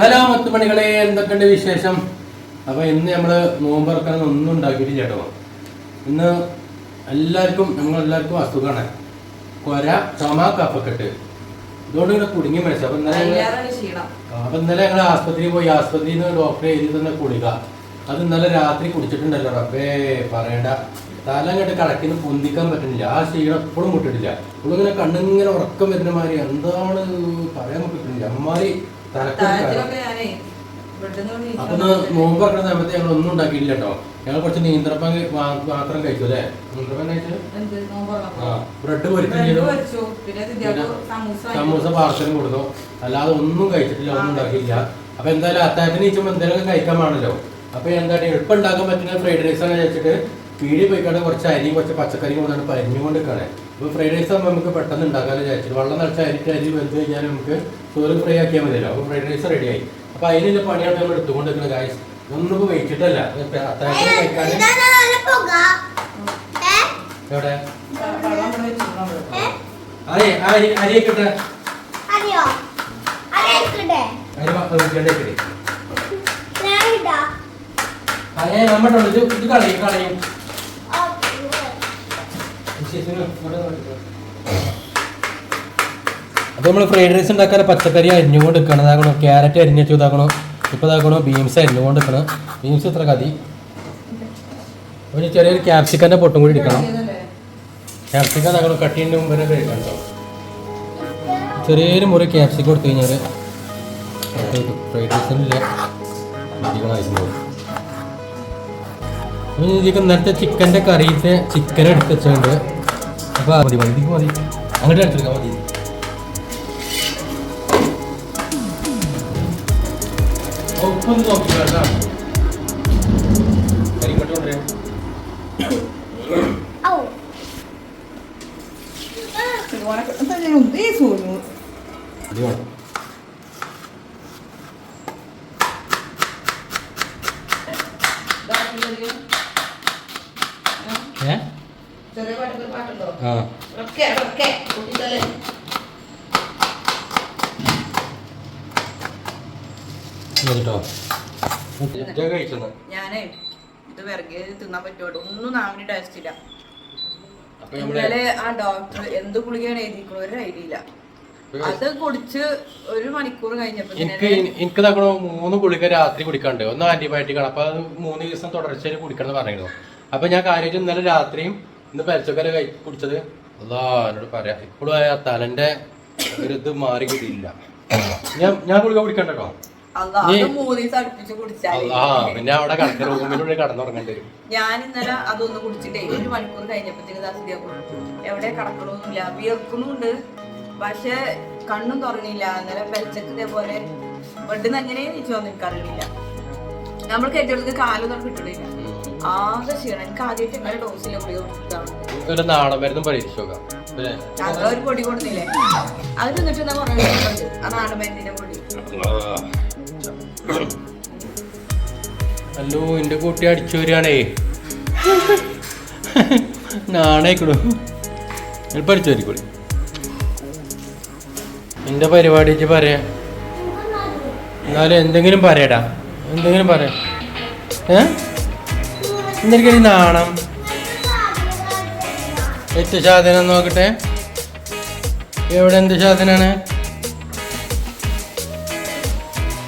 Hello മുത്തുമണികളെ എന്തൊക്കെയുണ്ട് വിശേഷം? അപ്പൊ ഇന്ന് നമ്മൾ നോമ്പ് തുറക്കാൻ ഒന്നും ഉണ്ടാക്കിയിട്ടില്ല ചേട്ടോ ഇന്ന് എല്ലാവർക്കും ഞങ്ങൾ എല്ലാവർക്കും അസുഖമാണ് കൊര ചുമ കഫക്കെട്ട്. ഇതുകൊണ്ട് ഇങ്ങനെ കുടുങ്ങി മനസ്സിൽ അപ്പൊ ഇന്നലെ അപ്പൊ ഇന്നലെ ഞങ്ങൾ ആസ്പത്രിയിൽ പോയി. ആസ്പത്രിയിൽ നിന്ന് ഡോക്ടറെ എഴുതി തന്നെ കുടിക അത് ഇന്നലെ രാത്രി കുടിച്ചിട്ടുണ്ടല്ലോ. റബ്ബേ പറയണ്ട. തല അങ്ങോട്ട് കടക്കിന്ന് പൊന്തിക്കാൻ പറ്റുന്നില്ല. ആ ക്ഷീണം എപ്പോഴും മുട്ടിട്ടില്ല. ഇപ്പോഴും ഇങ്ങനെ കണ്ണിങ്ങനെ ഉറക്കം വരുന്ന മാതിരി എന്താണ് പറയാൻ പറ്റുന്നില്ല അമ്മാതിരി തലക്കൊരു അപ്പൊ നോമ്പ് തുറക്കുന്ന സമയത്ത് ഞങ്ങൾ ഒന്നും ഉണ്ടാക്കിയില്ല കേട്ടോ. ഞങ്ങൾ കുറച്ച് നീന്തറപ്പം മാത്രം കഴിച്ചു അല്ലേ? നീന്തറപ്പം ബ്രെഡ് പൊരിച്ചു. സമൂസ പാർസലും കൊടുത്തു. അല്ലാതെ ഒന്നും കഴിച്ചിട്ടില്ല ഒന്നും ഉണ്ടാക്കിയില്ല അപ്പൊ എന്തായാലും അത്താഴത്തിന് നീച്ചുമ്പോൾ എന്തെങ്കിലും കഴിക്കാൻ പാടല്ലോ അപ്പൊ എന്താ എളുപ്പം ഉണ്ടാക്കാൻ പറ്റുന്ന ഫ്രൈഡ് റൈസ് ആണ് വെച്ചിട്ട് പീടി പോയിക്കാണ്ട് കുറച്ച് അരിയും കുറച്ച് പച്ചക്കറിയും കൊണ്ടാണ് പരിഞ്ഞുകൊണ്ട് നിൽക്കണേ അപ്പൊ ഫ്രൈഡ് റൈസ് ആകുമ്പോൾ നമുക്ക് പെട്ടെന്ന് ഉണ്ടാക്കാമെന്ന് വിചാരിച്ചിട്ട്. വെള്ളം നിറച്ച അരിട്ട് അരി വെന്ത് കഴിഞ്ഞാൽ നമുക്ക് ചോറ് ഫ്രൈ ആക്കിയാൽ മതിയല്ലോ. അപ്പൊ ഫ്രൈഡ് റൈസ് റെഡിയായി അപ്പൊ അതിനുള്ള പണിയാണ് നമ്മൾ എടുത്തുകൊണ്ടിരിക്കുന്നത് ഗായ്സ് ഒന്നും കഴിക്കാൻ എവിടെ. അരി അരി അരിയൊക്കെ ഇട്ടെ അറിയോ അറിയിക്കട്ടെ അരി നമ്മുടെ ഇത് ഇത് കളയും കളയും. അപ്പോൾ നമ്മൾ ഫ്രൈഡ് റൈസ് ഉണ്ടാക്കാൻ പച്ചക്കറി അരിഞ്ഞുകൊണ്ട് നിൽക്കണം ഇതാക്കണോ ക്യാരറ്റ് അരിഞ്ഞിട്ട് ഇതാക്കണോ? ഇപ്പോൾ ഇതാക്കണോ ബീൻസ് അരിഞ്ഞുകൊണ്ട് എടുക്കണം ബീൻസ് ഇത്ര കതി ഒരു ചെറിയൊരു ക്യാപ്സിക്കന്റെ പൊട്ടും കൂടി എടുക്കണം. ക്യാപ്സിക്കം ഇതാക്കണോ കട്ടിന്റെ മുമ്പ് തന്നെ കഴിക്കണം ചെറിയൊരു മുറി ക്യാപ്സിക്കം കൊടുത്തു കഴിഞ്ഞാൽ ഫ്രൈഡ് റൈസിനില്ല അപ്പോൾ ഇതിലേക്ക് ചിക്കന്റെ കറിയിലത്തെ ചിക്കൻ എടുത്ത് വെച്ചുകൊണ്ട് അപ്പോൾ മതി മതി മതി. അങ്ങോട്ട് എടുത്തെടുക്കാം മതി. ഉപ്പൊന്ന് നോക്കില്ല കേട്ടോ ഇങ്ങോട്ട് കൊണ്ടുവരാം. ഏ? ചെറിയ പാട്ടുണ്ടോ? ആ. ഒക്കെ ഒക്കെ കൂട്ടിത്തല്ലേ കേട്ടോ ഞാനേ ഇത് വിറകി തിന്നാൻ പറ്റുമോ ഒന്നും നാമിന് ടേസ്റ്റ് ഇല്ല. ഇന്നലെ ആ ഡോക്ടർ എന്ത് ഗുളികയാണ് എഴുതിക്കുന്നത് ഒരു ഐഡിയ ഇല്ല. അത് കുടിച്ച് ഒരു മണിക്കൂർ കഴിഞ്ഞപ്പോ എനിക്ക് എനിക്ക് തക്കണോ മൂന്ന് ഗുളിക രാത്രി കുടിക്കാണ്ട്. ഒന്ന് ആന്റിബയോട്ടിക് ആണ്. അപ്പൊ അത് മൂന്ന് ദിവസം തുടർച്ചയായി കുടിക്കണം എന്ന് പറഞ്ഞിരുന്നു. അപ്പൊ ഞാൻ കാര്യമായിട്ട് ഇന്നലെ രാത്രിയും ഇന്ന് പരച്ചക്കര കൈ കുടിച്ചത് അതാ എന്നോട് പറയാം ഇപ്പോഴും ആ തലന്റെ ഒരു ഇത് മാറി കിട്ടിയില്ല ഞാൻ ഞാൻ ഗുളിക കുടിക്കണ്ടോ പിന്നെ അവിടെ കടക്ക റൂമിനുള്ളിൽ കടന്നുറങ്ങേണ്ടി വരും. ഞാൻ ഇന്നലെ അതൊന്ന് കുടിച്ചിട്ടേ ഒരു മണിക്കൂർ കഴിഞ്ഞപ്പോഴത്തേക്ക് ദാസിയാക്കും എവിടെ കടക്കണമൊന്നുമില്ല വിയർക്കുന്നുണ്ട്. പക്ഷെ കണ്ണും തുറന്നില്ല. ഇന്നലെ പെലച്ചക്ക് ഇതേപോലെ ബെഡിന്ന് അങ്ങനെ നീച്ചോന്ന് എനിക്കറിയില്ല. നമ്മൾ കെട്ടികൾക്ക് കാലൊന്നും കിട്ടണില്ല. ആകെ ക്ഷീണം. എനിക്ക് ആദ്യമായിട്ട് ഇങ്ങനെ ഡോസിലെ ഗുളിക കൊടുത്താണ് ഒരു നാടൻ മരുന്നും പരീക്ഷിച്ചു നോക്കാം ഞങ്ങൾ ഒരു പൊടി കൊടുത്തില്ലേ? അത് നിന്നിട്ട് എന്താ പറയുന്നത് ആ നാടൻ മരുന്നിന്റെ പൊടി. അല്ലോ എന്റെ കുട്ടി അടിച്ചു വരികയാണേ. നാണേക്കിടൂ എളുപ്പം അടിച്ചു വരിക്കൂടി എന്റെ പരിപാടി വെച്ച് പറയാ. എന്നാലും എന്തെങ്കിലും പറയടാ. എന്തെങ്കിലും പറയാ. ഏ? എന്തെങ്കിലും നാണം. എത്ത് സാധനം നോക്കട്ടെ. എവിടെ എന്ത് സാധനമാണ്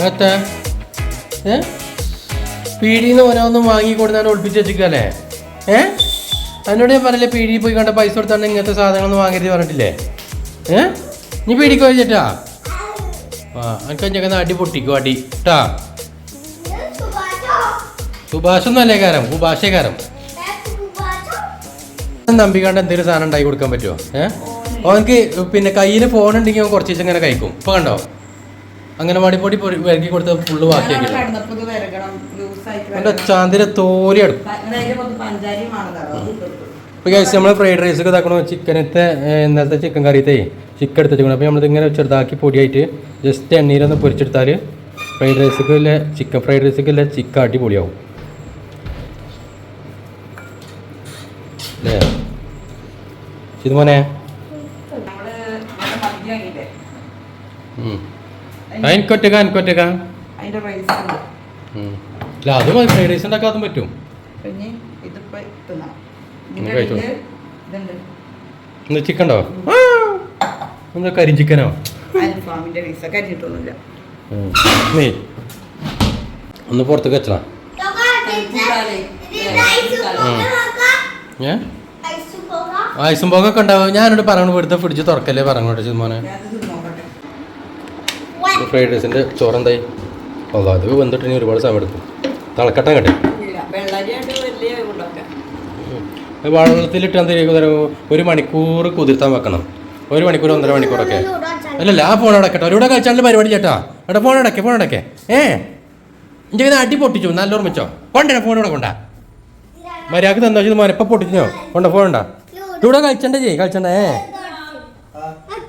എത്ത ഏ? നിന്ന് ഓരോന്നും വാങ്ങി കൊടുത്താൽ ഒളിപ്പിച്ച് വെച്ചിക്കല്ലേ ഏ? അതിനോട് ഞാൻ പറഞ്ഞില്ലേ പീടിയിൽ പോയി കണ്ട പൈസ കൊടുത്താണ് ഇങ്ങനത്തെ സാധനങ്ങളൊന്നും വാങ്ങരുത് പറഞ്ഞിട്ടില്ലേ? ഏ? നീ പീടിക്കോ ചേട്ടാ ആ എനിക്ക് ഞങ്ങൾ അടി പൊട്ടിക്കും അടി. കേട്ടാ സുഭാഷോ സുഭാഷൊന്നും അല്ലേ കാരം? കുഭാഷേ കാരം. സുഭാഷോ നമ്പിക്കാണ്ട് എന്തെങ്കിലും സാധനം ഉണ്ടാക്കി കൊടുക്കാൻ പറ്റുമോ ഏ? അവനക്ക് പിന്നെ കയ്യിൽ ഫോൺ ഉണ്ടെങ്കിൽ അവൻ കുറച്ച് ഇങ്ങനെ കഴിക്കും. ഇപ്പൊ കണ്ടോ? അങ്ങനെ മടിപ്പൊടി വിലക്കി കൊടുത്ത് ഫുള്ള് ബാക്കിയാക്കി അവന്റെ ചാന്തിര തോരി കഴിച്ച് നമ്മൾ ഫ്രൈഡ് റൈസ് ഒക്കെ ഇതാക്കണോ. ചിക്കനത്തെ ഇന്നലത്തെ ചിക്കൻ കറിയത്തെ ചിക്കൻ എടുത്ത് വെച്ചിരിക്കണം അപ്പോൾ നമ്മളിത് ഇങ്ങനെ ചെറുതാക്കി പൊടിയായിട്ട് ജസ്റ്റ് എണ്ണയിലൊന്ന് പൊരിച്ചെടുത്താൽ ഫ്രൈഡ് റൈസൊക്കെ ഇല്ല ചിക്കൻ ഫ്രൈഡ് റൈസൊക്കെ ഇല്ല ചിക്കൻ അടിപൊളിയാവും. അല്ലേ? ഇത് മോനെ? ആ, എനിക്കൊറ്റക്ക അതിന്റെ റൈസ് അല്ല അത് മതി ഫ്രൈഡ് റൈസ് ഉണ്ടാക്കാൻ അതും പറ്റും. പിന്നെ ഇതിപ്പോ ഇതുണ്ട്. ഇന്ന് ചിക്കൻ ഉണ്ടോ എന്താ കരിം ചിക്കനോ? അൽഫാമിന്റെ പീസ കരിഞ്ഞിട്ടൊന്നുമില്ല ഉം. നീ ഒന്ന് പുറത്തേക്ക് വെച്ചാ. ഐസ് പോകൊക്കെ ഉണ്ടാവും. ഞാനോട് പറഞ്ഞു ഇവിടുത്തെ ഫ്രിഡ്ജ് തുറക്കല്ലേ പറഞ്ഞു മോനെ. നോക്കട്ടെ ഫ്രൈഡ് റൈസിന്റെ ചോറ് എന്തായി? അല്ല അത് വന്നിട്ട് ഇനി ഒരുപാട് സമയം എടുക്കും. തിളക്കട്ടാൻ കട്ടെ വെള്ളത്തിലിട്ട് എന്താ ഒരു മണിക്കൂർ കുതിർത്താൻ വെക്കണം. ഒരു മണിക്കൂർ ഒന്നര മണിക്കൂറൊക്കെ. അല്ലല്ല ആ ഫോൺ അടക്കട്ടെ. ഒരുവിടെ കഴിച്ചാണ്ട് പരിപാടി ചേട്ടാ. എടാ ഫോൺ അടക്കേ ഫോൺ അടക്കേ. ഏ? എന്റെ ഇങ്ങനെ അടി പൊട്ടിച്ചു. നല്ല ഓർമ്മിച്ചോ? കൊണ്ടേ ഫോൺ ഇവിടെ കൊണ്ടാ. മര്യാദയ്ക്ക് തന്നോ? മരപ്പം പൊട്ടിച്ചോ? കൊണ്ട ഫോൺ ഉണ്ടാ ഇവിടെ ജീ കഴിച്ചണ്ടേ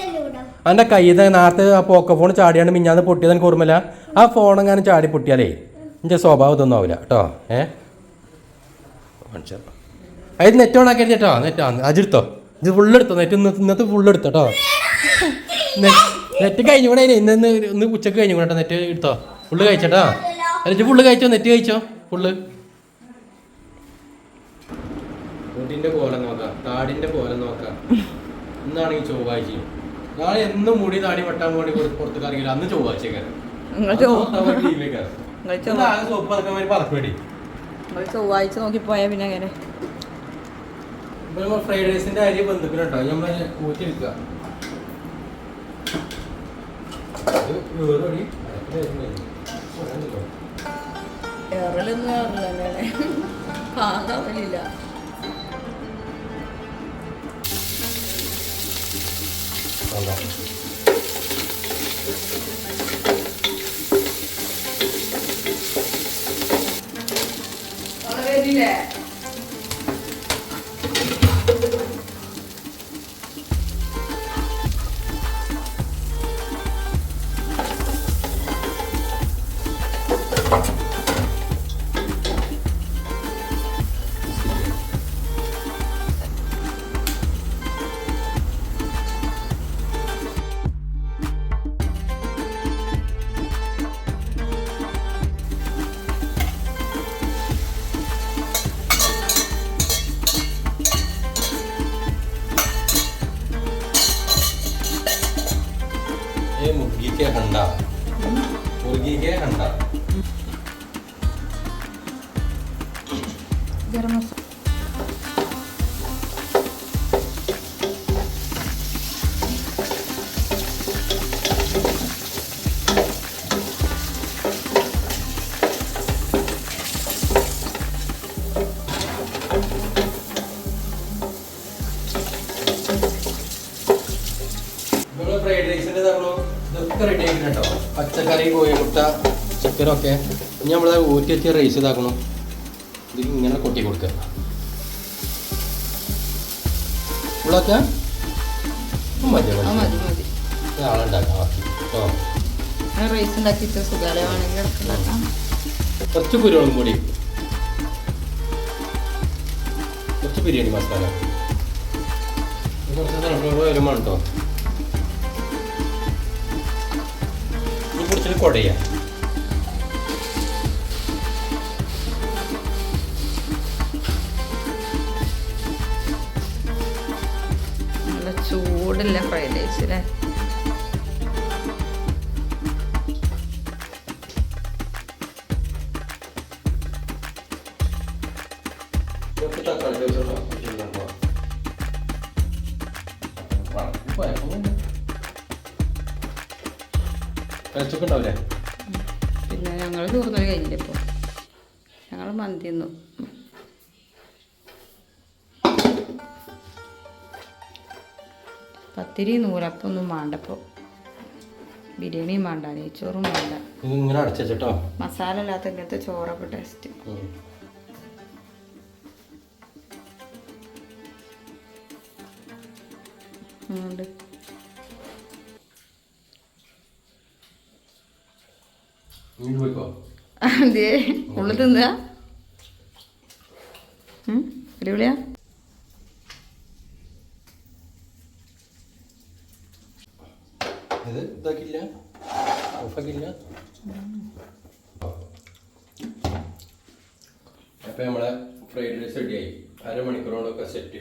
ഏ കയ്യിൽ നിന്ന് നേരത്തെ ആ പോക്ക ഫോൺ ചാടിയാണ് മിഞ്ഞാന്ന് പൊട്ടിയത് എനിക്ക് ഓർമ്മയില്ല. ആ ഫോൺ എങ്ങാനും ചാടി പൊട്ടിയാലേ എന്റെ സ്വഭാവം ഇതൊന്നും ആവില്ല. കേട്ടോ? ഏ? അത് നെറ്റ് ഓൺ ആക്കി കേട്ടോ? നെറ്റ് അജിടുത്തോ ഇത് ഫുള്ള് എടുത്തോ? നെറ്റ് ഇന്നത്തെ ഇന്നത്തെ ഫുള്ള് എടുത്തോ കേട്ടോ? നെറ്റ് കഴിഞ്ഞു കൂടെ ഇന്ന് ഇന്ന് ഇന്ന് ഉച്ചയ്ക്ക് കഴിഞ്ഞു കൂടെ നെറ്റ് എടുത്തോ? ഫുള്ള് കഴിച്ചോട്ടോ അല്ല ഫുള്ള് കഴിച്ചോ? നെറ്റ് കഴിച്ചോ? ഫുള്ള് മുടിന്റെ പോലെ നോക്കാം. കാടിന്റെ പോലെ നോക്കാം. ഇന്നാണെങ്കിൽ ചൊവ്വാഴ്ച നാളെ എന്നും മുടി താടി വെട്ടാൻ വേണ്ടി പുറത്ത് കറങ്ങില്ല അന്ന് ചൊവ്വാഴ്ച ചൊവ്വാഴ്ച നോക്കി പോയാ പിന്നെ അങ്ങനെ. ഫ്രൈഡ് റൈസിന്റെ അരി ബന്ധുക്കളുണ്ടോ നമ്മൾ ഊറ്റിയെടുക്കുക. അത് വേറെ വഴി だ。んあれリレー。मुर्गी के अंडा ഗരം മസാല നമ്മൾ ഫ്രൈഡ് റൈസിന്റെ തരണോ ഇതൊക്കെ റെഡി ആക്കണം കേട്ടോ. പച്ചക്കറി കോഴിമുട്ട ചിക്കനൊക്കെ ഇനി നമ്മൾ ഊറ്റി വെച്ച് റൈസ് ഇതാക്കണം. ഇത് ഇങ്ങനെ കൊട്ടി കൊടുക്കുക. ഉള്ളൊക്കെ മതി മതി. ആളുണ്ടാക്കാം ബാക്കി. കേട്ടോ റൈസ് ഉണ്ടാക്കി കുറച്ച് കുരുവളും കൂടി. കുറച്ച് ബിരിയാണി മസാല. കുറച്ച് സൺഫ്ലവർ കേട്ടോ ഇനി പിടിച്ചിട്ട് കുടയാ നല്ല ചൂടില്ല ഫ്രൈഡ് റൈസ് അല്ലേ കഴിച്ചൊക്കെ ഉണ്ടാവില്ലേ പിന്നെ ഞങ്ങൾ ചോറുന്നത് കഴിഞ്ഞില്ല ഇപ്പോൾ ഞങ്ങൾ മന്തി തിന്നു. പത്തിരി നൂലപ്പൊന്നും വേണ്ടപ്പോൾ ബിരിയാണിയും വേണ്ട നെയ്ച്ചോറും വേണ്ട ഇങ്ങനെ അടച്ചോ മസാല ഇല്ലാത്ത ഇങ്ങനത്തെ ചോറൊക്കെ ടേസ്റ്റ് ഉണ്ട്. അതെ. ഉള്ളു തിന്നുക ഉം, അടിപൊളിയാ. ഇത് ഇതാക്കില്ല? ഓഫാക്കില്ല? അപ്പൊ നമ്മളെ ഫ്രൈഡ് റൈസ് റെഡിയായി അരമണിക്കൂറോടൊക്കെ സെറ്റ്